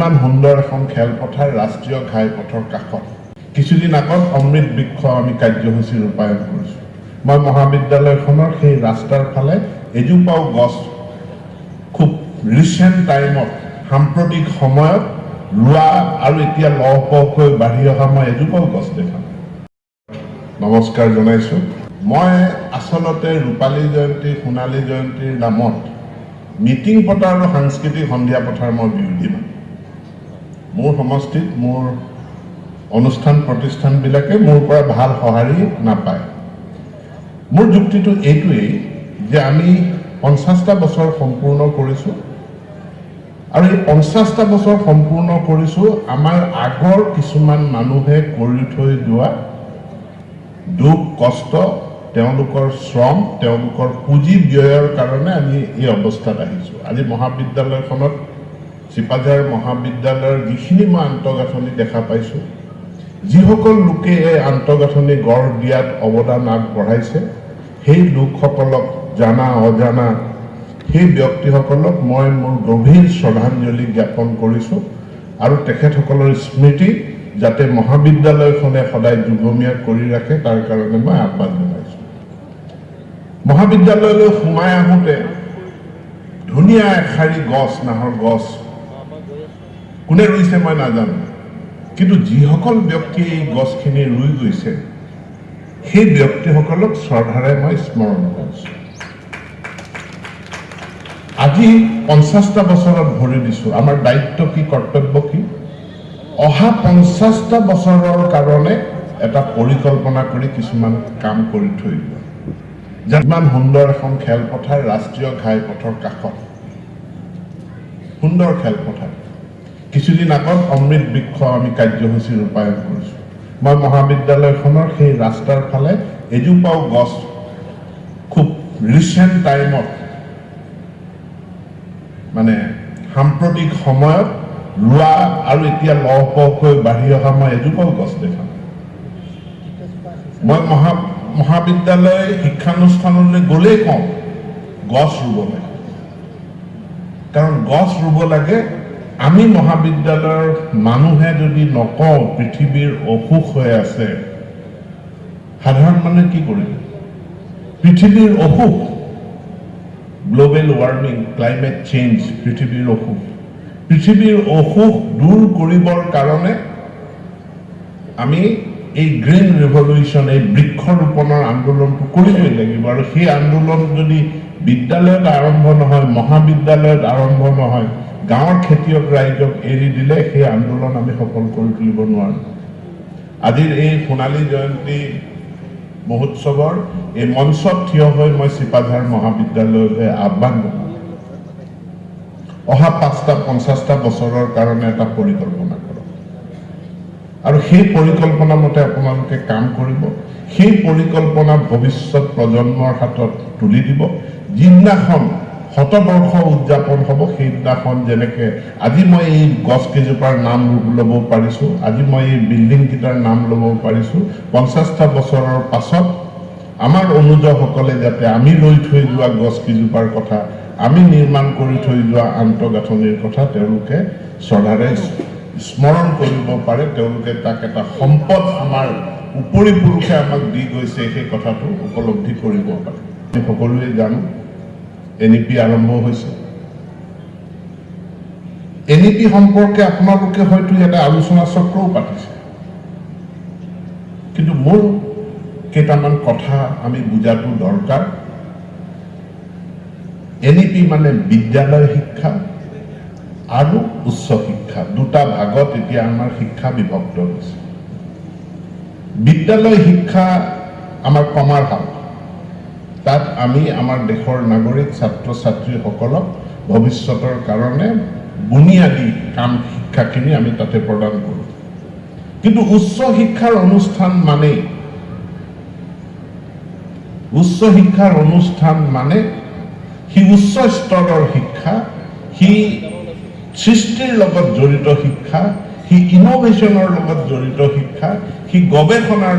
ইমান সুন্দৰ এখন খেলপথাৰ ৰাষ্ট্ৰীয় ঘাইপথৰ কাষত। কিছুদিন আগত অমৃত বৃক্ষ আমি কাৰ্যসূচী ৰূপায়ণ কৰিছোঁ। মই মহাবিদ্যালয়খনৰ সেই ৰাস্তাৰ ফালে এজোপাও গছ খুব ৰিচেণ্ট টাইমত সাম্প্ৰতিক সময়ত ৰোৱা আৰু এতিয়া লহপহকৈ বাঢ়ি অহা মই এজোপাও গছ দেখা নাই নমস্কাৰ জনাইছোঁ। মই আচলতে ৰূপালী জয়ন্তী, সোণালী জয়ন্তীৰ নামত মিটিং পতা আৰু সাংস্কৃতিক সন্ধিয়া পথাৰ মই বিৰোধী মানুহ। মোৰ সমষ্টিত মোৰ অনুষ্ঠান প্ৰতিষ্ঠানবিলাকে মোৰ পৰা ভাল সঁহাৰি নাপায়। মোৰ যুক্তিটো এইটোৱেই যে আমি পঞ্চাছটা বছৰ সম্পূৰ্ণ কৰিছোঁ আৰু এই পঞ্চাছটা বছৰ সম্পূৰ্ণ কৰিছোঁ আমাৰ আগৰ কিছুমান মানুহে কৰি থৈ যোৱা দুখ কষ্ট তেওঁলোকৰ শ্ৰম তেওঁলোকৰ পুঁজি ব্যয়ৰ কাৰণে আমি এই অৱস্থাত আহিছোঁ। আজি মহাবিদ্যালয়খনত চিপাঝাৰ মহাবিদ্যালয়ৰ যিখিনি মই আন্তঃগাঁথনি দেখা পাইছোঁ, যিসকল লোকে এই আন্তঃগাঁথনি গঢ় দিয়াত অৱদান আগবঢ়াইছে, সেই লোকসকলক জানা, অজানা সেই ব্যক্তিসকলক মই মোৰ গভীৰ শ্ৰদ্ধাঞ্জলি জ্ঞাপন কৰিছোঁ আৰু তেখেতসকলৰ স্মৃতি যাতে মহাবিদ্যালয়খনে সদায় যুগমীয়া কৰি ৰাখে, তাৰ কাৰণে মই আহ্বান জনাইছোঁ। মহাবিদ্যালয়লৈ সোমাই আহোঁতে ধুনীয়া এশাৰী গছ, নাহৰ গছ কোনে ৰুইছে মই নাজানো। কিন্তু যিসকল ব্যক্তিয়ে এই গছখিনি ৰুই গৈছে, সেই ব্যক্তিসকলক শ্ৰদ্ধাৰে মই স্মৰণ কৰিছোঁ। আজি পঞ্চাছটা বছৰত ভৰি দিছোঁ। আমাৰ দায়িত্ব কি, কৰ্তব্য কি? অহা পঞ্চাছটা বছৰৰ কাৰণে এটা পৰিকল্পনা কৰি কিছুমান কাম কৰি থৈ যে সুন্দৰ এখন খেলপথাৰ, ৰাষ্ট্ৰীয় ঘাইপথৰ কাষত। সুন্দৰ খেলপথাৰ। কিছুদিন আগত অমৃত বৃক্ষ আমি কাৰ্যসূচী ৰূপায়ণ কৰিছোঁ। মই মহাবিদ্যালয়খনৰ সেই ৰাস্তাৰ ফালে এজোপাও গছ খুব ৰিচেণ্ট টাইমত মানে সাম্প্ৰতিক সময়ত ৰোৱা আৰু এতিয়া লহপহকৈ বাঢ়ি অহা মই এজোপাও গছ দেখা মই মহা, মহাবিদ্যালয় শিক্ষানুষ্ঠানলৈ গ'লেই কওঁ, গছ ৰুব লাগে। কাৰণ গছ ৰুব লাগে আমি মহাবিদ্যালয়ৰ মানুহে যদি নকওঁ, পৃথিৱীৰ অসুখ হৈ আছে, সাধাৰণ মানুহে কি কৰিব? পৃথিৱীৰ অসুখ গ্ল'বেল ৱাৰ্মিং ক্লাইমেট চেঞ্জ পৃথিৱীৰ অসুখ। পৃথিৱীৰ অসুখ দূৰ কৰিবৰ কাৰণে আমি এই গ্ৰীণ ৰিভলিউশ্যন এই বৃক্ষৰোপণৰ আন্দোলনটো কৰিবই লাগিব। আৰু সেই আন্দোলন যদি বিদ্যালয়ত আৰম্ভ নহয়, মহাবিদ্যালয়ত আৰম্ভ নহয় গাঁৱৰ খেতিয়ক ৰাইজক এৰি দিলে, সেই আন্দোলন আমি সফল কৰি তুলিব নোৱাৰোঁ। আজিৰ এই সোণালী জয়ন্তী মহোৎসৱৰ এই মঞ্চত থিয় হৈ মই চিপাঝাৰ মহাবিদ্যালয়লৈ আহ্বান জনাওঁ অহা পাঁচটা, পঞ্চাছটা বছৰৰ কাৰণে এটা পৰিকল্পনা কৰক। আৰু সেই পৰিকল্পনা মতে আপোনালোকে কাম কৰিব। সেই পৰিকল্পনা ভৱিষ্যত প্ৰজন্মৰ হাতত তুলি দিব। যিদিনাখন শতবৰ্ষ উদযাপন হ'ব, সেইদিনাখন যেনেকে আজি মই এই গছ কেইজোপাৰ নাম ল'ব পাৰিছোঁ, আজি মই এই বিল্ডিং কেইটাৰ নাম ল'ব পাৰিছোঁ পঞ্চাছটা বছৰৰ পাছত আমাৰ অনুজসকলে যাতে আমি লৈ থৈ যোৱা গছ কেইজোপাৰ কথা, আমি নিৰ্মাণ কৰি থৈ যোৱা আন্তঃগাঁথনিৰ কথা তেওঁলোকে শ্ৰদ্ধাৰে স্মৰণ কৰিব পাৰে, তেওঁলোকে তাক এটা সম্পদ আমাৰ উপৰি পুৰুষে আমাক দি গৈছে, সেই কথাটো উপলব্ধি কৰিব পাৰে। আমি সকলোৱে জানো এন ই পি আৰম্ভ হৈছে। এন ই পি সম্পৰ্কে আপোনালোকে হয়তো ইয়াতে আলোচনা চক্ৰও পাতিছে। কিন্তু মোৰ কেইটামান কথা আমি বুজাটো দৰকাৰ। এন ই পি মানে বিদ্যালয় শিক্ষা আৰু উচ্চ শিক্ষা। দুটা ভাগত এতিয়া আমাৰ শিক্ষা বিভক্ত হৈছে। বিদ্যালয় শিক্ষা আমাৰ কমাৰ হাত তাত আমি আমাৰ দেশৰ নাগৰিক ছাত্ৰ ছাত্ৰীসকলক ভৱিষ্যতৰ কাৰণে বুনিয়াদী কাম শিক্ষাখিনি আমি তাতে প্ৰদান কৰোঁ। কিন্তু উচ্চ শিক্ষাৰ অনুষ্ঠান মানেই, উচ্চ শিক্ষাৰ অনুষ্ঠান মানে সি উচ্চ স্তৰৰ শিক্ষা, সি সৃষ্টিৰ লগত জড়িত শিক্ষা, সি ইন'ভেশ্যনৰ লগত জড়িত শিক্ষা, সি গৱেষণাৰ